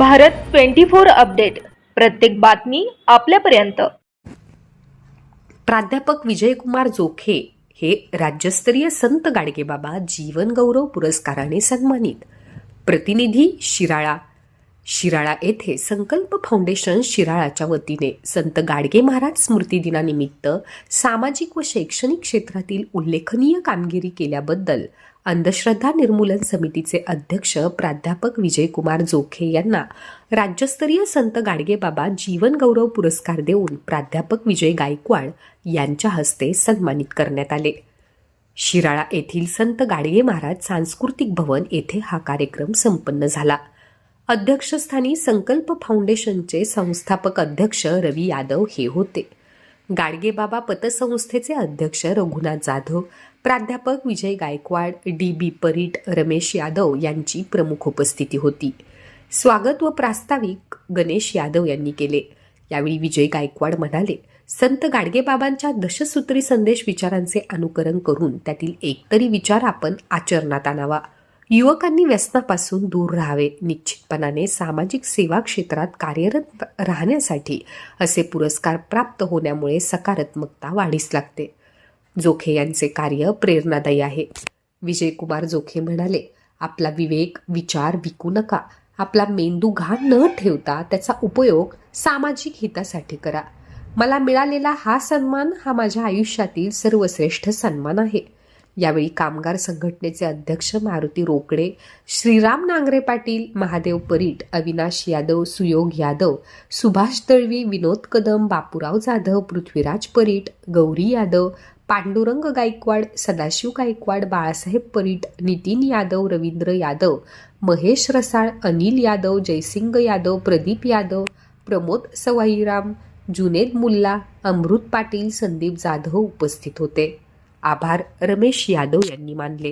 Bharat twenty four update. प्रत्येक बातमी आपल्यापर्यंत. प्राध्यापक विजयकुमार जोखे हे राज्यस्तरीय संत गाडगेबाबा जीवनगौरव पुरस्काराने सन्मानित. प्रतिनिधी शिराळा. शिराळा येथे संकल्प फाउंडेशन शिराळाच्या वतीने संत गाडगे महाराज स्मृती दिनानिमित्त सामाजिक व शैक्षणिक क्षेत्रातील उल्लेखनीय कामगिरी केल्याबद्दल अंधश्रद्धा निर्मूलन समितीचे अध्यक्ष प्राध्यापक विजयकुमार जोखे यांना राज्यस्तरीय संत गाडगेबाबा जीवनगौरव पुरस्कार देऊन प्राध्यापक विजय गायकवाड यांच्या हस्ते सन्मानित करण्यात आले. शिराळा येथील संत गाडगे महाराज सांस्कृतिक भवन येथे हा कार्यक्रम संपन्न झाला. अध्यक्षस्थानी संकल्प फाउंडेशनचे संस्थापक अध्यक्ष रवी यादव हे होते. गाडगेबाबा पतसंस्थेचे अध्यक्ष रघुनाथ जाधव प्राध्यापक विजय गायकवाड डी बी परीट रमेश यादव यांची प्रमुख उपस्थिती होती. स्वागत व प्रास्ताविक गणेश यादव यांनी केले. यावेळी विजय गायकवाड म्हणाले संत गाडगेबाबांच्या दशसूत्री संदेश विचारांचे अनुकरण करून त्यातील एकतरी विचार आपण आचरणात आणावा. युवकांनी व्यसनापासून दूर राहावे निश्चितपणाने सामाजिक सेवा क्षेत्रात कार्यरत राहण्यासाठी असे पुरस्कार प्राप्त होण्यामुळे सकारात्मकता वाढीस लागते. जोखे यांचे कार्य प्रेरणादायी आहे. विजयकुमार जोखे म्हणाले आपला विवेक विचार विकू नका. आपला मेंदू घाण न ठेवता त्याचा उपयोग सामाजिक हितासाठी करा. मला मिळालेला हा सन्मान हा माझ्या आयुष्यातील सर्वश्रेष्ठ सन्मान आहे. यावेळी कामगार संघटनेचे अध्यक्ष मारुती रोकडे श्रीराम नांगरे पाटील महादेव परीट अविनाश यादव सुयोग यादव सुभाष दळवी विनोद कदम बापूराव जाधव पृथ्वीराज परीट गौरी यादव पांडुरंग गायकवाड सदाशिव गायकवाड बाळासाहेब परीट नितीन यादव रवींद्र यादव महेश रसाळ अनिल यादव जयसिंग यादव प्रदीप यादव प्रमोद सवाईराम जुनेद मुल्ला अमृत पाटील संदीप जाधव उपस्थित होते. आभार. रमेश यादव यांनी मानले.